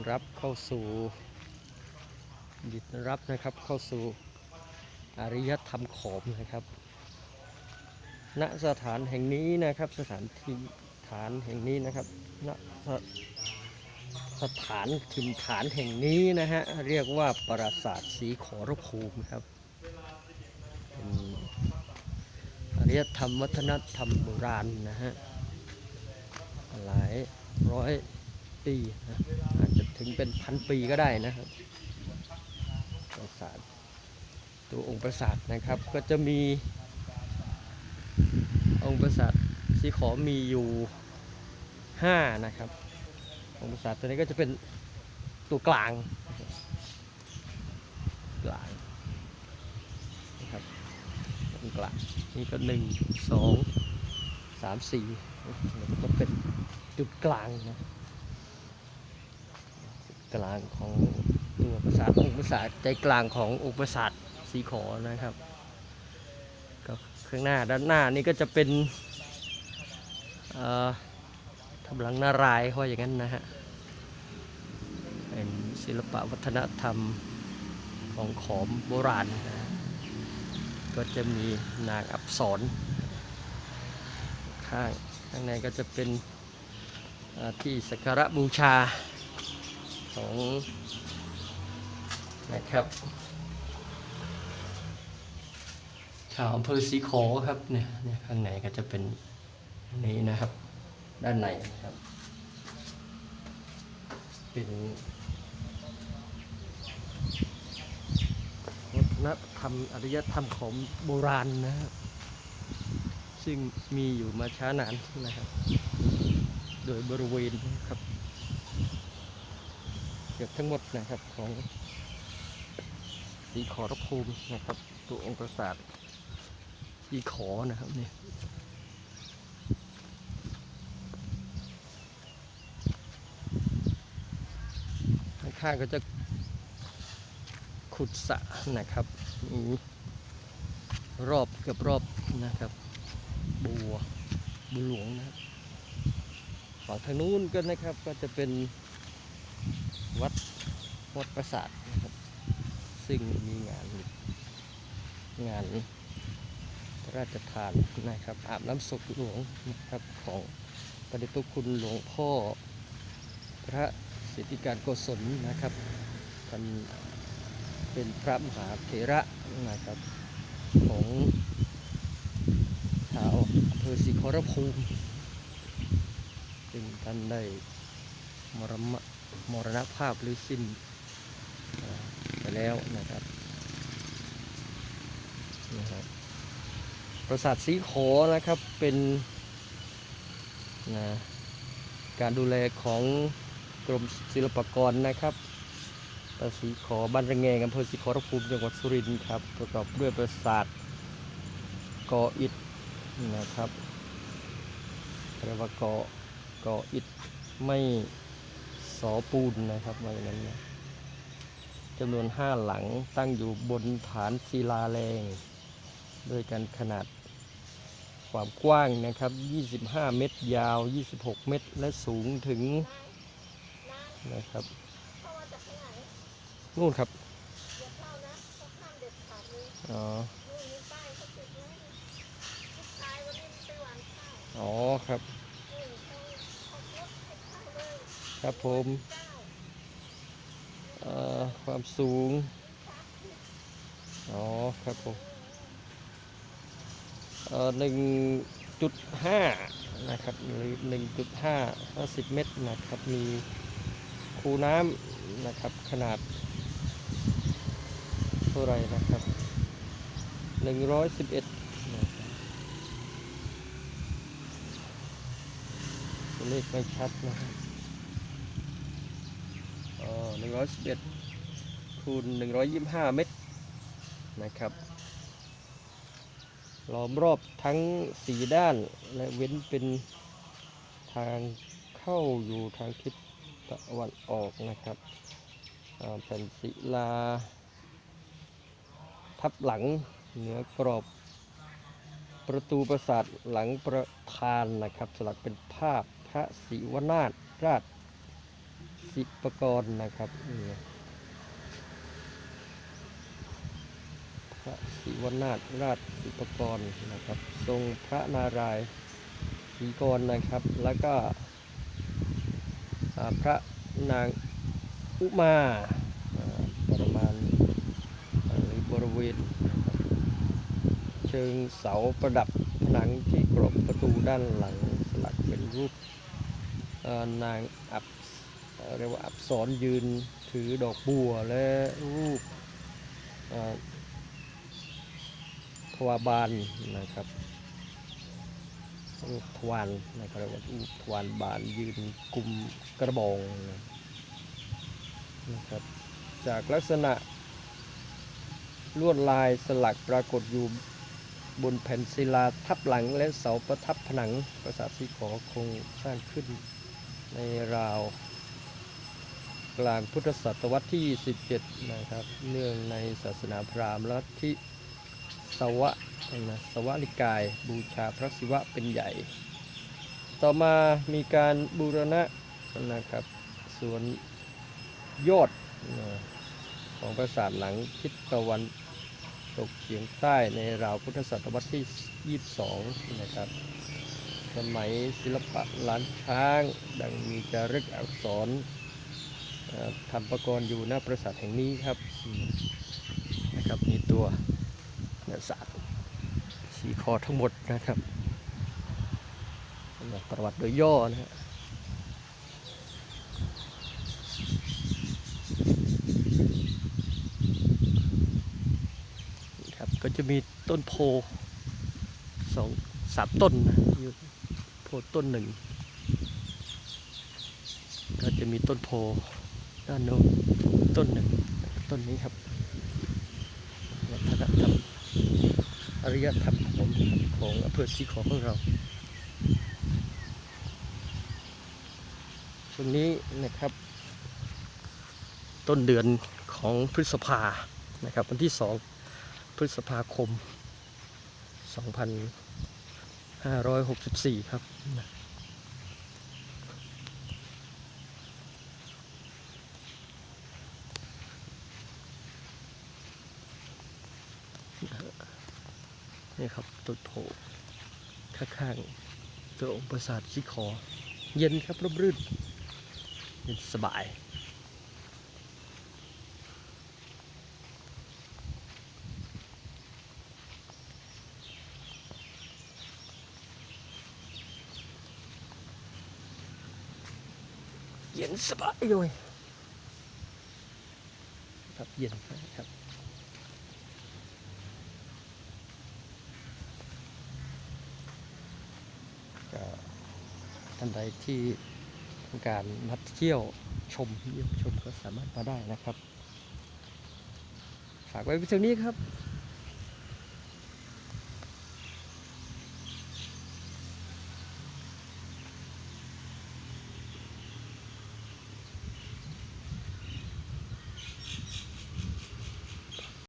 อนรับเข้าสู่ยินดีต้อนรับนะครับเข้าสู่อารยธรรมขอมนะครับ ณสถานแห่งนี้นะครับสถานที่ฐานแห่งนี้นะครับณสสถานถิ่นฐานแห่งนี้นะฮะเรียกว่าปราสาทสีขอรภูมิครับเป็นอารยธรรมวัฒนธรรมโบราณนะฮะหลายร้อยปีนะอาจ ถึงเป็นพันปีก็ได้นะครับปราสาทตัวองค์ปราสาทนะครับ ก็จะมีองค์ปราสาทสีขอมีอยู่5นะครับ องค์ปราสาทตัวนี้ก็จะเป็นตัวกลางกลางนะครับตรงกลางนี่ก็หนึ่งสองสามสี่ก็เป็นจุดกลางนะ กลางของตัวปราสาทองค์ปราสาทใจกลางขององค์ปราสาทสีขอนะครับก็ข้างหน้าด้านหน้านี่ก็จะเป็นทำหลังนารายณ์เขาว่าอย่างนั้นนะฮะเป็นศิลปะวัฒนธรรมของขอมโบราณนะก็จะมีนางอับสรข้างข้างในก็จะเป็นที่สักการะบูชา ของนะครับ ชาวอำเภอสีขอครับเนี่ยข้างในก็จะเป็นนี้นะครับ ด้านในนะครับ เป็นวัฒนธรรมอารยธรรมของโบราณนะครับซึ่งมีอยู่มาช้านานนะครับ โดยบริเวณนะครับ กือบทั้งหมดนะครับของสีขอรภูมินะครับ ตัวองค์ปราสาทสีขอนะครับเนี่ยข้างก็จะขุดสะนะครับรอบเกือบรอบนะครับ บัวบัวหลวงนะครับฝั่งทางนู้นก็นะครับก็จะเป็น วัดวัดประสาทนะครับ ซึ่งมีงานงานพระราชทานนะครับ อาบน้ำศพหลวงนะครับของประเดชพระคุณหลวงพ่อ พระสิทธิการโกศลนะครับท่านเป็นพระมหาเถระนะครับของชาวอำเภอศรีขอรภูมิซึ่งท่านได้มรณะ มรณภาพหรือสิ้นไปแล้วนะครับนะครับปราสาทสีขอนะครับเป็นนะการดูแลของกรมศิลปากรนะครับปราสีขอบ้านระแงงอำเภอสีขอรภูมิจังหวัดสุรินทร์ครับประกอบด้วยปราสาทกออิฐนะครับเรียกว่ากอกออิฐไม่ สอปูนนะครับว่าอย่างนั้นนะจำนวนห้าหลังตั้งอยู่บนฐานศิลาแรงด้วยกันขนาดความกว้างนะครับ 25 เมตร ยาว 26 เมตร และสูงถึงนะครับนู่นครับอ๋ออ๋อครับ ครับผมความสูง อ๋อ ครับผมหนึ่งจุดห้านะครับหรือหนึ่งจุดห้าห้าสิบเมตรนะครับ มีคูน้ำนะครับขนาดเท่าไรนะครับหนึ่งร้อยสิบเอ็ดนะครับตัวเลขไม่ชัดนะครับ หนึ่งร้อยสิบเอ็ดคูณหนึ่งร้อยยี่สิบห้าเมตรนะครับล้อมรอบทั้งสีด้านและเว้นเป็นทางเข้าอยู่ทางทิศตะวันออกนะครับแผ่นศิลา ทับหลังเหนือกรอบ ประตูปราสาทหลังประธานนะครับ สลักเป็นภาพพระศิวนาถราช ศิปกรนะครับนี่พระศิวนาถราชศิปกรนะครับ ทรงพระนารายณ์ศรีกรนะครับ แล้วก็พระนางอุมาประมาณหรือบริเวณนะครับเชิงเสาประดับผนังที่กรอบประตูด้านหลังสลักเป็นรูปนางอับ เรียกว่าอับสรยืนถือดอกบัวและรูปทวาบานนะครับรูปทวารนะครับเรียกว่ารูปทวารบานยืนกลุ่มกระบองนะครับจากลักษณะลวดลายสลักปรากฏอยู่บนแผ่นศิลาทับหลังและเสาประทับผนังปราสาทสีขอคงสร้างขึ้นในราว กลางพุทธศตวรรษที่17นะครับ เนื่องในศาสนาพราหมณ์ลัทธิสวะนะสวะนิกายบูชาพระศิวะเป็นใหญ่ ต่อมามีการบูรณะนะครับส่วนยอดนะของปราสาทหลังทิศตะวันตกเฉียงใต้ในราวพุทธศตวรรษที่ 22 นะครับ สมัยศิลปะล้านช้าง ดังมีจารึกอักษร ทำประกรณ์อยู่หน้าปราสาทแห่งนี้ครับนะครับมีตัวเนื้อสัตว์สีคอทั้งหมดนะครับประวัติโดยย่อนะฮะครับก็จะมีต้นโพสองสามต้นนะอยู่โพต้นหนึ่งก็จะมีต้นโพ ด้านโน้นต้นหนึ่งต้นนี้ครับวัฒนธรรมอารยธรรมของของอำเภอสีขอของเราช่วงนี้นะครับ ต้นเดือนของพฤษภานะครับ วันที่สองพฤษภาคม 2564 ครับ นี่ครับต้นโพข้างๆตัวองค์ปราสาทชิคอ เย็นครับร่มรื่นเย็นสบายเย็นสบายเลยครับเย็นครับ ท่านใดที่ต้องการนัดเที่ยวชมเยี่ยมชมก็สามารถมาได้นะครับ ฝากไว้เพียงนี้ครับ